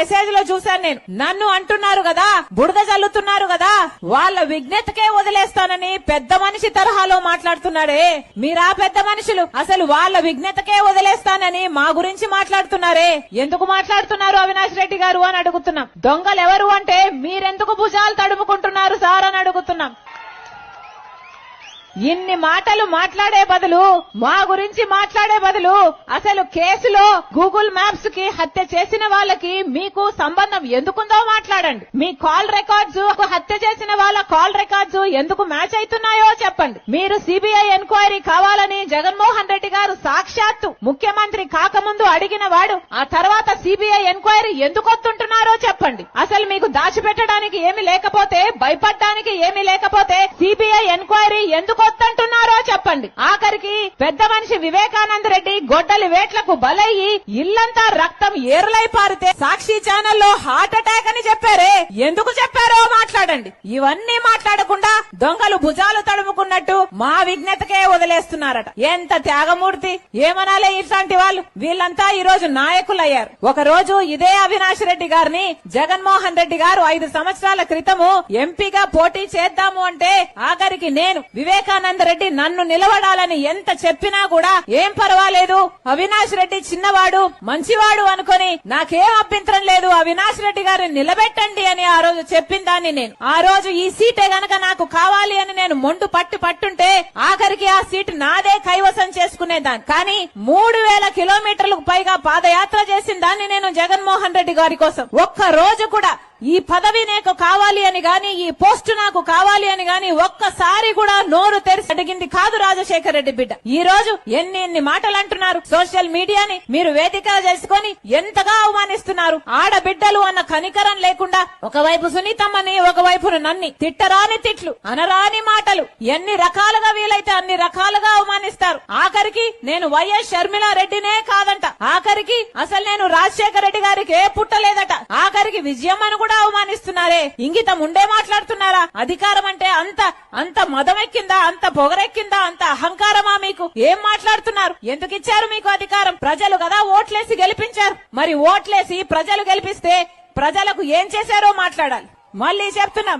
మెసేజ్లో చూశాను నేను. నన్ను అంటున్నారు కదా బుడద చల్లుతున్నారు కదా వాళ్ళ విజ్ఞతకే వదిలేస్తానని పెద్ద మనిషి తరహాలో మాట్లాడుతున్నాడే. మీరా పెద్ద మనుషులు? అసలు వాళ్ళ విజ్ఞతకే వదిలేస్తానని మా గురించి మాట్లాడుతున్నారే. ఎందుకు మాట్లాడుతున్నారు అవినాష్ రెడ్డి గారు అని అడుగుతున్నాం. దొంగలు ఎవరు అంటే మీరెందుకు భుజాలు తడుముకుంటున్నారు ఇన్ని మాటలు మాట్లాడే బదులు మా గురించి మాట్లాడే బదులు అసలు కేసులో గూగుల్ మ్యాప్స్కి హత్య చేసిన వాళ్ళకి మీకు సంబంధం ఎందుకుందో మాట్లాడండి. మీ కాల్ రికార్డ్స్ చేసిన వాళ్ళ కాల్ రికార్డ్స్ ఎందుకు మ్యాచ్ అవుతున్నాయో చెప్పండి. మీరు సిబిఐ ఎంక్వైరీ కావాలని జగన్మోహన్ రెడ్డి గారు సాక్షాత్తు ముఖ్యమంత్రి కాకముందు అడిగిన వాడు ఆ తర్వాత సిబిఐ ఎంక్వైరీ ఎందుకు వస్తుంటున్నారో చెప్పండి. అసలు మీకు దాచిపెట్టడానికి ఏమి లేకపోతే భయపడడానికి ఏమి లేకపోతే సిబిఐ ఎంక్వైరీ ఎందుకు వస్తుంటున్నారో చెప్పండి. ఆఖరికి పెద్ద మనిషి వివేకానంద రెడ్డి గొడ్డలి వేట్లకు బలయ్యి ఇల్లంతా రక్తం ఏరులై పారితే సాక్షి ఛానల్లో హార్ట్ అటాక్ అని చెప్పారే. ఎందుకు చెప్పారో మాట్లాడండి. ఇవన్నీ మాట్లాడకుండా దొంగలు భుజాలు తడుముకున్నట్టు మా విజ్ఞతకే వదిలేస్తున్నారట. ఎంత త్యాగమూర్తి. ఏమనాలే ఇట్లాంటి వాళ్ళు? వీళ్ళంతా ఈ రోజు నాయకులయ్యారు. ఒక రోజు ఇదే అవినాష్ రెడ్డి గారిని జగన్మోహన్ రెడ్డి గారు ఐదు సంవత్సరాల క్రితము ఎంపీగా పోటీ చేద్దాము అంటే ఆఖరికి నేను వివేకానంద రెడ్డి నన్ను నిలబడాలని ఎంత చెప్పినా కూడా ఏం పర్వాలేదు. అవినాష్ రెడ్డి చిన్నవాడు మంచివాడు అనుకొని నాకేం అభ్యంతరం లేదు. అవినాష్ రెడ్డి గారు నిలబెట్టండి అని ఆ రోజు చెప్పిన దాన్ని నేను. ఆ రోజు ఈ సీటే గనక నాకు కావాలి అని నేను మొండు పట్టు పట్టుంటే ఆఖరికి ఆ సీట్ నాదే కైవసం చేసుకునేదాన్ని కానీ మూడు వేల కిలోమీటర్లకు పైగా పాదయాత్ర చేసిన దాన్ని నేను జగన్మోహన్ రెడ్డి గారి కోసం. ఒక్క రోజు కూడా ఈ పదవి నాకు కావాలి అని గాని ఈ పోస్ట్ నాకు కావాలి అని గాని ఒక్కసారి కూడా నోరు తెరిచి అడిగింది కాదు రాజశేఖర రెడ్డి బిడ్డ. ఈ రోజు ఎన్ని ఎన్ని మాటలు అంటున్నారు సోషల్ మీడియాని మీరు వేదిక చేసుకొని ఎంతగా అవమానిస్తున్నారు. ఆడబిడ్డలు అన్న కనికరం లేకుండా ఒకవైపు సునీతమ్మని ఒకవైపు నన్ని తిట్టరాని తిట్లు అనరాని మాటలు. ఎన్ని రకాలుగా వీలైతే అన్ని రకాలుగా అవమానిస్తారు. ఆఖరికి నేను వైఎస్ షర్మిల రెడ్డినే కాదంట. ఆఖరికి అసలు నేను రాజశేఖర రెడ్డి గారికి ఏ పుట్టలేదట ఆఖరికి విజయమ్మను కూడా అవమానిస్తున్నారే? ఇంగితం ఉండే మాట్లాడుతున్నారా? అధికారం అంటే అంత అంత మదమెక్కిందా? అంత పొగరెక్కిందా? అంత అహంకారమా మీకు? ఏం మాట్లాడుతున్నారు? ఎందుకు ఇచ్చారు మీకు అధికారం? ప్రజలు కదా ఓట్లేసి గెలిపించారు. మరి ఓట్లేసి ప్రజలు గెలిపిస్తే ప్రజలకు ఏం చేశారో మాట్లాడాలి. మళ్ళీ చెప్తున్నాం.